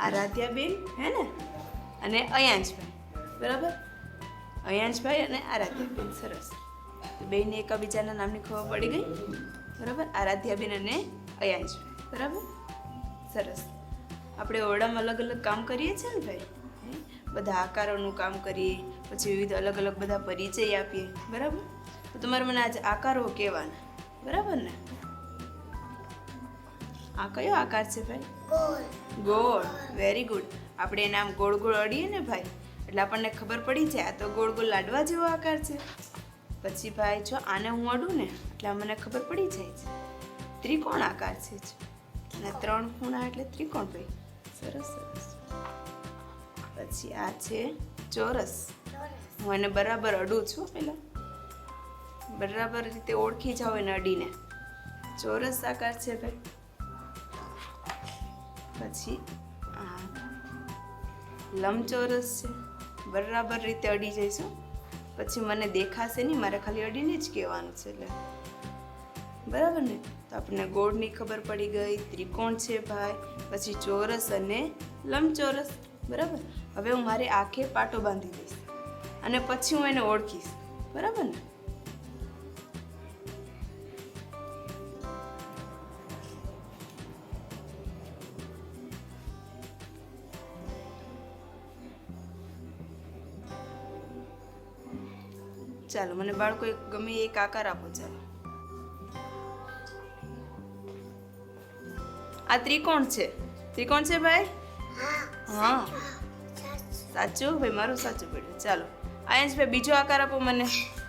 આરાધ્યાબેન, હે ને? અને અયાંશભાઈ, બરાબર? અયાંશભાઈ અને આરાધ્યાબેન, સરસ. બેન એકબીજાના નામની ખબર પડી ગઈ? બરાબર? આરાધ્યાબેન અને અયાંશભાઈ, બરાબર? સરસ. આપણે ઓરડામાં અલગ અલગ કામ કરીએ છીએ ને ભાઈ? બધા આકારોનું કામ કરીએ, પછી વિવિધ અલગ અલગ બધા પરિચય આપીએ, બરાબર? તો તમારે મને આજે આકારો કહેવાના, બરાબર ને? આ કયો આકાર છે ભાઈ? ગોળ. વેરી ગુડ આપણે એને આમ ગોળ ગોળ અડીએ ને ભાઈ એટલે આપણને ખબર પડી જાય આ તો ગોળ ગોળ લાડવા જેવો આકાર છે. પછી ભાઈ જો આને હું અડું ને એટલે મને ખબર પડી જાય છે. ત્રિકોણ આકાર છે અને ત્રણ ખૂણા એટલે ત્રિકોણ ભાઈ. સરસ સરસ. પછી આ છે ચોરસ. ચોરસ. હું એને બરાબર અડું છું પેલા. બરાબર રીતે ઓળખી જાઓ એને અડીને. ચોરસ આકાર છે ભાઈ. પછી આ લંબચોરસ છે. બરાબર રીતે અડી જઈશું. પછી મને દેખાશે નહીં, મારે ખાલી અડીને જ કહેવાનું છે એટલે. બરાબર ને? તો આપણને ગોળની ખબર પડી ગઈ, ત્રિકોણ છે ભાઈ, પછી ચોરસ અને લંબચોરસ. બરાબર? હવે હું મારી આંખે પાટો બાંધી દઈશ. અને પછી હું એને ઓળખીશ. બરાબર ને? ચાલો મને બાળકો એક ગમે એક આકાર આપો ચાલો. આ ત્રિકોણ છે. ત્રિકોણ છે ભાઈ? હા. સાચું? ભાઈ મારું સાચું પડ્યું. ચાલો. આયંશ ભાઈ બીજો આકાર આપો મને.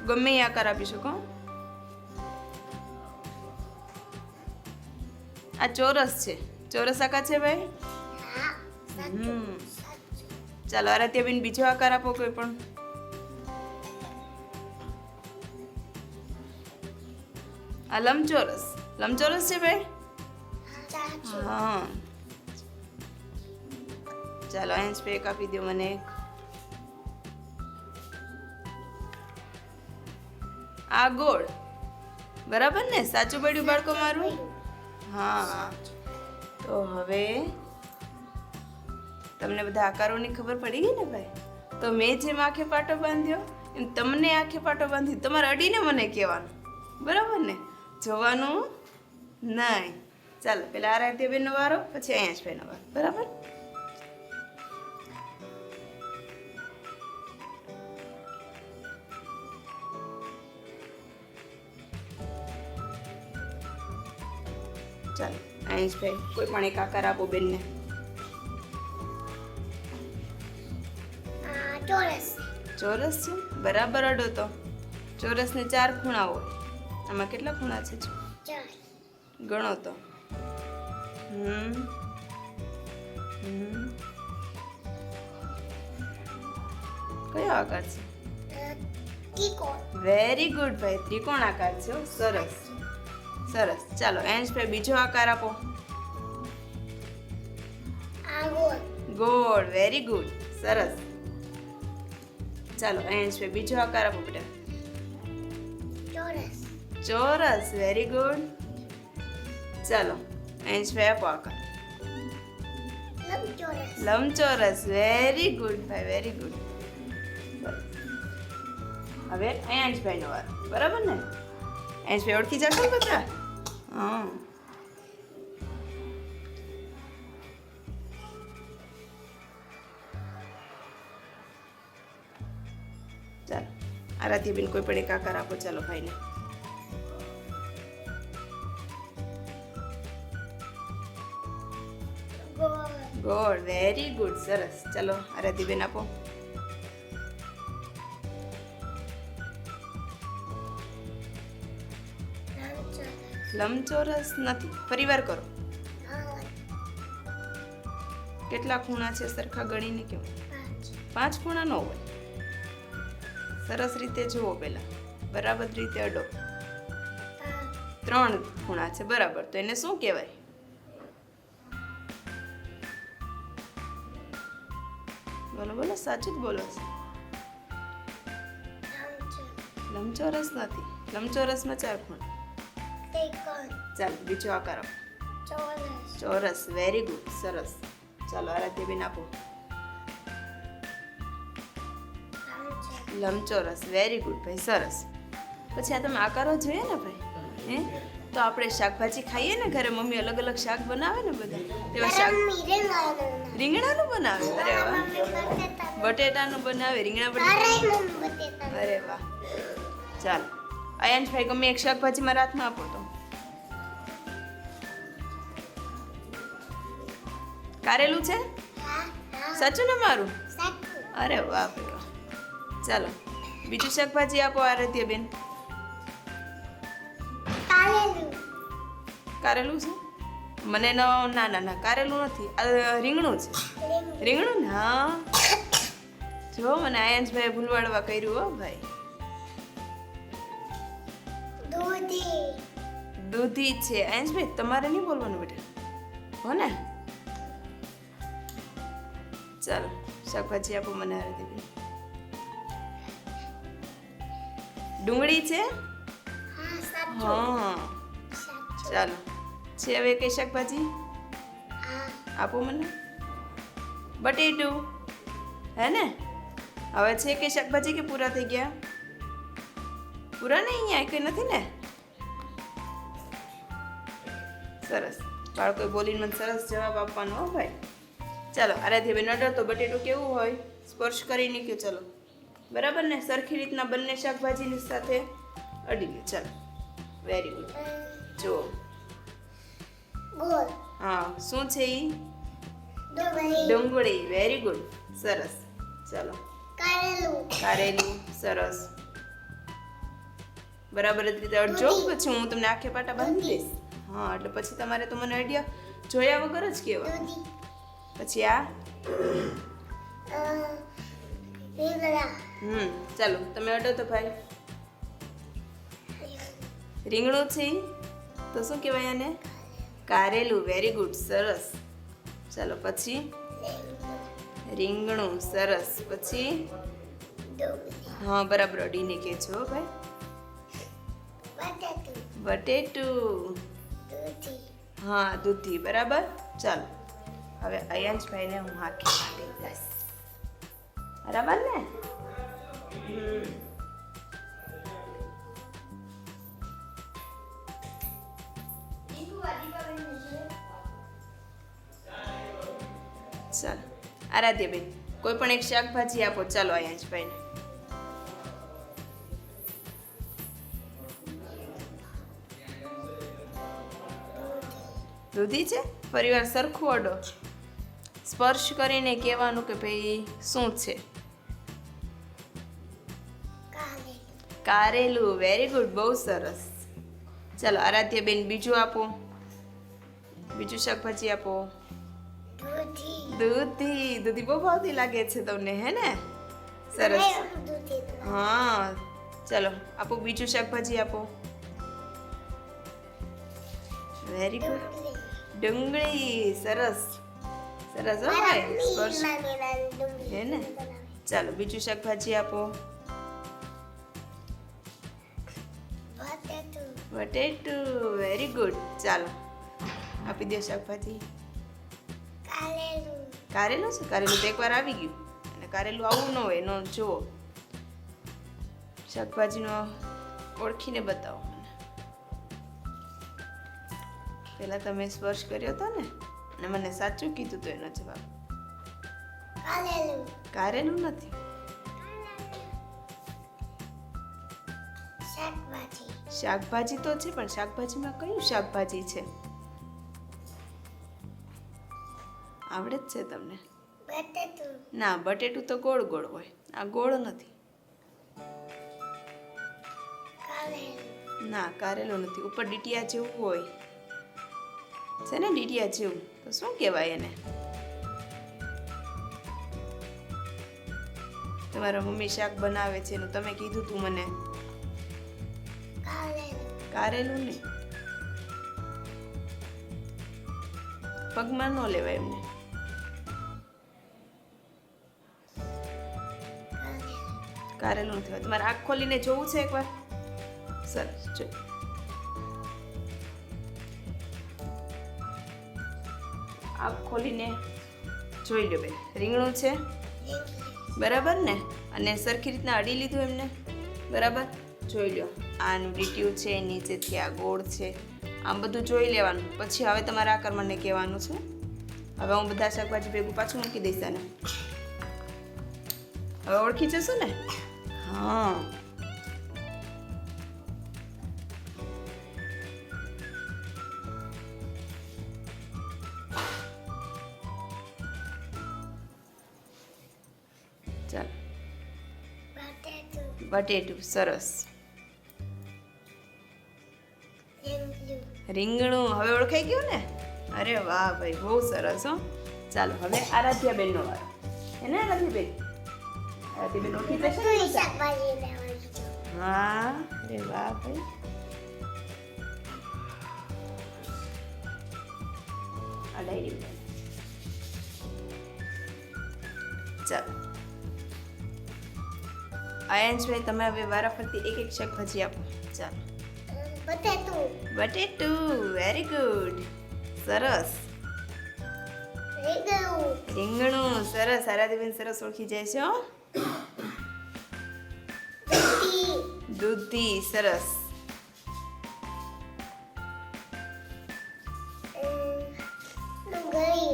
ગમે એ આકાર આપી શકો આ ચોરસ છે. ચોરસ આકાર છે ભાઈ? હમ. ચાલો આરાધ્યાબેન બીજો આકાર આપો કોઈ પણ. આ લંબચોરસ. લંબચોરસ છે ભાઈ? હા. ચાલો એન્ચ પેક આપી દો મને એક. આ ગોળ. બરાબર ને? સાચું પડ્યું બાળકો મારું? હા. તો હવે તમને બધા આકારોની ખબર પડી ગઈ ને ભાઈ? તો મેં જેમ આંખે પાટો બાંધ્યો એમ તમને આંખે પાટો બાંધી તમારે અડીને મને કહેવાનું. બરાબર ને? જોવાનું નહીં. ચાલો પેલા આરાધ્યબેનનો વારો પછી અહીંયા ભાઈનો વારો. બરાબર? ચાલો આયેશભાઈ કોઈ પણ એક આકાર આપો બેનને. ચોરસ. ચોરસ છે? બરાબર અડો તો. ચોરસને ચાર ખૂણા હોય. આમાં કેટલા ખૂણા છે ગણો તો. હમ. હમ. કયો આકાર છે? વેરી ગુડ ભાઈ ત્રિકોણ આકાર છે સરસ. સરસ. ચાલો એન્શભાઈ બીજો આકાર આપો. ગોળ. વેરી ગુડ સરસ. ચાલો એન્જ ભાઈ બીજો આકાર આપો બેટા. ચોરસ. ચોરસ વેરી ગુડ ચાલો એન્શભાઈ આપો આકાર લંબચોરસ વેરી ગુડ ભાઈ વેરી ગુડ હવે અંશભાઈનો વાર, બરાબર ને? અંશભાઈ ઓળખી જશો બધા? હા. ચાલો, આરાધ્યબેન, કોઈ પણ એક આકાર આપો, ચાલો, ભાઈને. ગોળ વેરી ગુડ, સરસ. ચાલો આરાધીબેન આપો. લંબચોરસ નથી. ફરીવાર કરો. કેટલા ખૂણા છે સરખા ગણીને કેવું પાંચ ખૂણા ન હોય. સરસ રીતે જુઓ પહેલા. બરાબર રીતે અડો. ત્રણ ખૂણા છે. બરાબર. તો એને શું કહેવાય? બોલો બોલો, સાચું જ બોલો છો. લંબચોરસ નથી. લંબચોરસમાં ચાર ખૂણ. ચાલ, બીજો આકાર ચોરસ વેરી ગુડ સરસ. ચાલો આરાધ્યાબેન આપો. લંચ લંબચોરસ વેરી ગુડ ભાઈ, સરસ. પછી આ તમે આકારો જોઈએ ને, ભાઈ? હે? તો આપણે શાકભાજી ખાઈએ ને ઘરે મમ્મી અલગ અલગ શાક બનાવે ને બધા? તેવા શાક રીંગણાનું. બનાવે? અરે વાહ. બટેટાનું. બનાવે રીંગણા બટેટા અરે વાહ. ચાલો. અયાંશભાઈ ગમે એક શાકભાજી મારા હાથમાં આપો તો. કારેલું છે? સાચું ને મારું? અરે વાહ ચાલો. બીજું શાકભાજી આપો આરત્યબેન કાલેલું કારેલું છે? મને ન ના ના ના કારેલું નથી. આ રીંગણું છે. રીંગણું. ને? હા. જો મને આયંશભાઈ ભૂલવાડવા કર્યું હો ભાઈ. દૂધી. દૂધી છે. આયંશભાઈ તમારે નહીં બોલવાનું બેટા. હો ને? ચાલો શાકભાજી આપો મને આરતીબેન ડુંગળી છે? હા ચાલો. છે હવે કઈ શાકભાજી? આપો મને. બટેટું. હે ને? હવે છે કઈ શાકભાજી કે પૂરા થઈ ગયા? પૂરા નહીં અહીંયા કંઈ નથી ને? સરસ. બાળકોએ બોલીને મને સરસ જવાબ આપવાનો હો ભાઈ. ચાલો આરાધ્યાબેન ઓર્ડર તો બટેટું કેવું હોય? સ્પર્શ કરીને કે ચલો. બરાબર ને? સરખી રીતના બંને શાકભાજીની સાથે અડી ગયું. ચાલો. વેરી ગુડ જુઓ. ગોળ હા શું છે એ ડુંગળી. ડુંગળી વેરી ગુડ સરસ. ચાલો. કારેલું. કારેલું સરસ. બરાબર જ રીતે અડજો. પછી હું તમને આખે પાટા બાંધી દઈશ. હા એટલે પછી તમારે તો મને આઈડિયા જોયા વગર જ કહેવા પછી આ? હમ ચાલો તમે અડો તો ભાઈ. રીંગણું. છે તો શું કહેવાય આને? કારેલું. વેરી ગુડ સરસ. ચાલો પછી? રીંગણું. સરસ. પછી? હા, બરાબર. અડીને કે છો ભાઈ. બટેટુ. હા, દૂધી. બરાબર? ચાલો. હવે અયાંશભાઈને હું હાકી માટે બરાબર ને? હમ. આરાધ્યબેન કોઈ પણ એક શાકભાજી આપો. ચાલો અયાંશભાઈને દૂધી છે? પરિવાર સરખું અડો. સ્પર્શ કરીને કહેવાનું કે ભાઈ શું છે? કારેલું. વેરી ગુડ બહુ સરસ. ચાલો આરાધ્યાબેન બીજું આપો. બીજું શાકભાજી આપો. દૂધી. દૂધી. બહુ ભાવતી લાગે છે તમને હે ને? સરસ. હા. ચાલો આપો બીજું શાકભાજી આપો. વેરી ગુડ ડુંગળી. સરસ. સરસ હો ભાઈ. હે ને? ચાલો બીજું શાકભાજી આપો. બટેટું વેરી ગુડ ચાલો આપી દો શાકભાજી. કારેલું છે? કારેલું તો એકવાર આવી ગયું. અને કારેલું આવું ન હોય એનો જુઓ. શાકભાજીનો ઓળખીને બતાવો મને. પહેલાં તમે સ્પર્શ કર્યો હતો ને અને મને સાચું કીધું તો એનો જવાબ. કારેલું. નથી. શાકભાજી તો છે પણ શાકભાજીમાં કયું શાકભાજી છે? આવડે જ છે તમને? ના બટેટું તો ગોળ ગોળ હોય. આ ગોળ નથી. ના કારેલું નથી. ઉપર ડીટીયા જેવું હોય. છે ને ડીટિયા જેવું? તો શું કહેવાય એને? તમારા મમ્મી શાક બનાવે છે એનું. તમે કીધું તું મને. કારેલું. કારેલું નહીં. પગમાં ન લેવાય એમને. કારેલું નથી હોય. તમારે આંખ ખોલીને જોવું છે એકવાર? સરસ, જો. આંખ ખોલીને જોઈ લો બેન રીંગણું છે? બરાબર ને? અને સરખી રીતના અડી લીધું એમને? બરાબર? જોઈ લો આનું લીટ્યું છે, નીચેથી આ ગોળ છે. આમ બધું જોઈ લેવાનું. પછી હવે તમારે આ કર્મને કહેવાનું છે. હવે હું બધા શાકભાજી ભેગું પાછું મૂકી દઈશ આને. હવે ઓળખી જશો ને? હા. બટેટું, સરસ. રીંગણું હવે ઓળખાઈ ગયું ને? અરે વાહ ભાઈ, બહુ સરસ હો. ચાલો, હવે આરાધ્યા બેનનો વારો. હે ને આરાધ્યા આ ડાયરી ચાલો તમે હવે વારાફરતી એક એક શાકભાજી આપો ચાલો બટેટું બટેટું વેરી ગુડ સરસ રીંગણું રીંગણું સરસ આરાધીબેન સરસ ઓળખી જાય છે હો દૂધી સરસ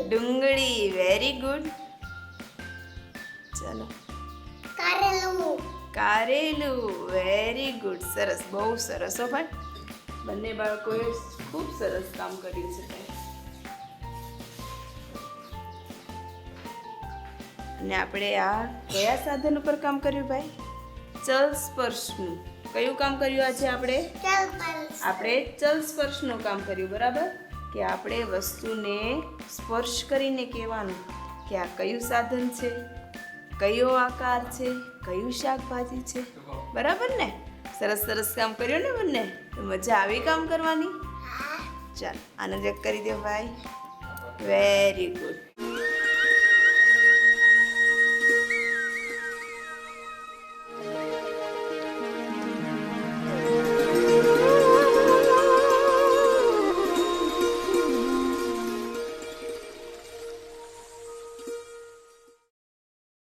ડુંગળી વેરી ગુડ ચાલો કારેલું કારેલું વેરી ગુડ સરસ બહુ સરસ હો ભાઈ બંને બાળકોએ ખૂબ સરસ કામ કર્યું છે અને આપણે આ કયા સાધન ઉપર કામ કર્યું ભાઈ? ચલ સ્પર્શનું. કયું કામ કર્યું આજે આપણે? આપણે ચલ સ્પર્શનું કામ કર્યું બરાબર? કે આપણે વસ્તુને સ્પર્શ કરીને કહેવાનું કે આ કયું સાધન છે કયો આકાર છે કયું શાકભાજી છે બરાબર ને? સરસ સરસ કામ કર્યું ને બંને? મજા આવી કામ કરવાની? ચાલ આનંદ કરી દો ભાઈ. Very good